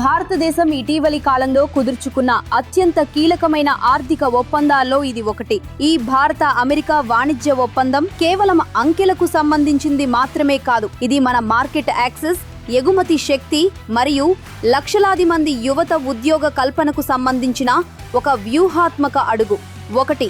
భారతదేశం ఇటీవలి కాలంలో కుదుర్చుకున్న అత్యంత కీలకమైన ఆర్థిక ఒప్పందాల్లో ఇది ఒకటి. ఈ భారత అమెరికా వాణిజ్య ఒప్పందం కేవలం అంకెలకు సంబంధించింది మాత్రమే కాదు ఇది మన మార్కెట్ యాక్సెస్ ఎగుమతి శక్తి మరియు లక్షలాది మంది యువత ఉద్యోగ కల్పనకు సంబంధించిన ఒక వ్యూహాత్మక అడుగు. ఒకటి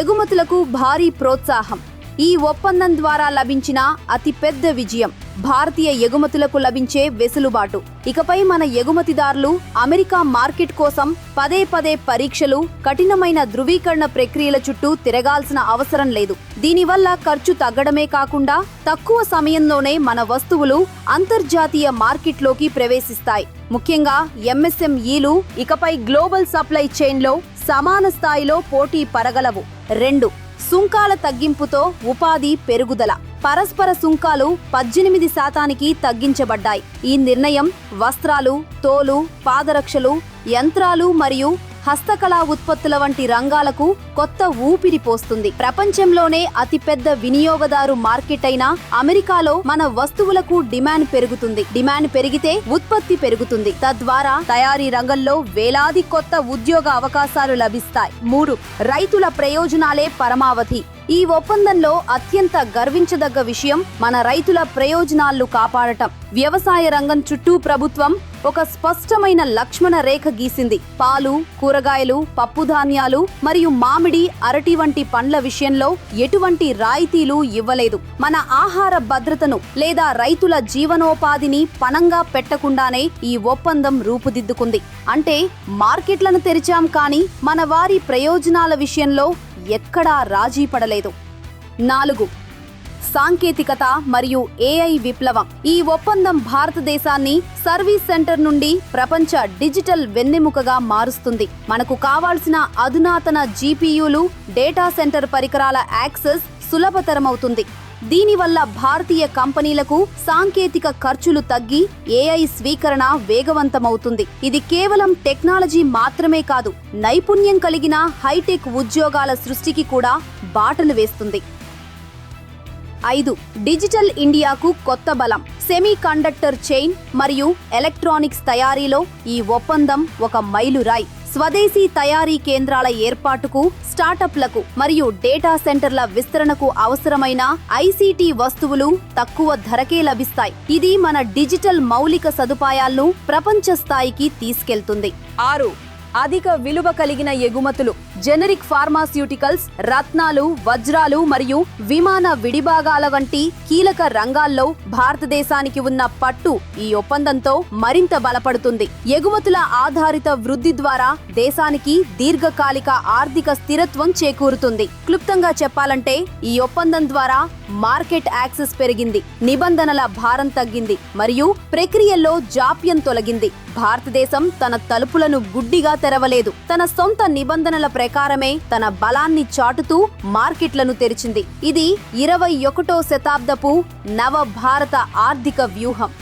ఎగుమతులకు భారీ ప్రోత్సాహం. ఈ ఒప్పందం ద్వారా లభించిన అతిపెద్ద విజయం. భారతీయ ఎగుమతులకు లభించే వెసులుబాటు. ఇకపై మన ఎగుమతిదారులు అమెరికా మార్కెట్ కోసం పదే పదే పరీక్షలు కఠినమైన ధృవీకరణ ప్రక్రియల చుట్టూ తిరగాల్సిన అవసరం లేదు. దీనివల్ల ఖర్చు తగ్గడమే కాకుండా తక్కువ సమయంలోనే మన వస్తువులు అంతర్జాతీయ మార్కెట్లోకి ప్రవేశిస్తాయి. ముఖ్యంగా ఎంఎస్ఎంఈలు ఇకపై గ్లోబల్ సప్లై చైన్లో సమాన స్థాయిలో పోటీ పరగలవు. రెండు సుంకాల తగ్గింపుతో ఉపాధి పెరుగుదల. పరస్పర సుంకాలు పద్దెనిమిది శాతానికి తగ్గించబడ్డాయి. ఈ నిర్ణయం వస్త్రాలు తోలు పాదరక్షలు యంత్రాలు మరియు హస్తకళా ఉత్పత్తుల వంటి రంగాలకు కొత్త ఊపిరి పోస్తుంది. ప్రపంచంలోనే అతిపెద్ద వినియోగదారు మార్కెట్ అయిన అమెరికాలో మన వస్తువులకు డిమాండ్ పెరుగుతుంది. డిమాండ్ పెరిగితే ఉత్పత్తి పెరుగుతుంది. తద్వారా తయారీ రంగంలో వేలాది కొత్త ఉద్యోగ అవకాశాలు లభిస్తాయి. మూడు రైతుల ప్రయోజనాలే పరమావధి. ఈ ఒప్పందంలో అత్యంత గర్వించదగ్గ విషయం మన రైతుల ప్రయోజనాలను కాపాడటం. వ్యవసాయ రంగం చుట్టూ ప్రభుత్వం ఒక స్పష్టమైన లక్ష్మణ రేఖ గీసింది. పాలు కూరగాయలు పప్పుధాన్యాలు మరియు మామిడి అరటి వంటి పండ్ల విషయంలో ఎటువంటి రాయితీలు ఇవ్వలేదు. మన ఆహార భద్రతను లేదా రైతుల జీవనోపాధిని పణంగా పెట్టకుండానే ఈ ఒప్పందం రూపుదిద్దుకుంది. అంటే మార్కెట్లను తెరిచాం కానీ మన వారి ప్రయోజనాల విషయంలో ఎక్కడా రాజీ పడలేదు. నాలుగు. సాంకేతికత మరియు ఏఐ విప్లవం. ఈ ఒప్పందం భారతదేశాన్ని సర్వీస్ సెంటర్ నుండి ప్రపంచ డిజిటల్ వెన్నెముకగా మారుస్తుంది. మనకు కావాల్సిన అధునాతన జీపీయూలు డేటా సెంటర్ పరికరాల యాక్సెస్ సులభతరమవుతుంది. దీనివల్ల భారతీయ కంపెనీలకు సాంకేతిక ఖర్చులు తగ్గి ఏఐ స్వీకరణ వేగవంతమవుతుంది. ఇది కేవలం టెక్నాలజీ మాత్రమే కాదు నైపుణ్యం కలిగిన హైటెక్ ఉద్యోగాల సృష్టికి కూడా బాటలు వేస్తుంది. ఐదు డిజిటల్ ఇండియాకు కొత్త బలం. సెమీ కండక్టర్ చైన్ మరియు ఎలక్ట్రానిక్స్ తయారీలో ఈ ఒప్పందం ఒక మైలురాయి స్వదేశీ తయారీ కేంద్రాల ఏర్పాటుకు స్టార్టప్లకు మరియు డేటా సెంటర్ల విస్తరణకు అవసరమైన ఐసీటీ వస్తువులు తక్కువ ధరకే లభిస్తాయి. ఇది మన డిజిటల్ మౌలిక సదుపాయాలను ప్రపంచ స్థాయికి తీసుకెళ్తుంది. ఆరు అధిక విలువ కలిగిన ఎగుమతులు. జెనరిక్ ఫార్మాస్యూటికల్స్ రత్నాలు వజ్రాలు మరియు విమాన విడిభాగాల వంటి కీలక రంగాల్లో భారతదేశానికి ఉన్న పట్టు ఈ ఒప్పందంతో మరింత బలపడుతుంది. ఎగుమతుల ఆధారిత వృద్ధి ద్వారా దేశానికి దీర్ఘకాలిక ఆర్థిక స్థిరత్వం చేకూరుతుంది. క్లుప్తంగా చెప్పాలంటే ఈ ఒప్పందం ద్వారా మార్కెట్ యాక్సెస్ పెరిగింది. నిబంధనల భారం తగ్గింది మరియు ప్రక్రియల్లో జాప్యం తొలగింది. భారతదేశం తన తలుపులను గుడ్డిగా తెరవలేదు. తన సొంత నిబంధనల ప్రకారమే తన బలాన్ని చాటుతూ మార్కెట్లను తెరిచింది. ఇది ఇరవై ఒకటో శతాబ్దపు నవ భారత ఆర్థిక వ్యూహం.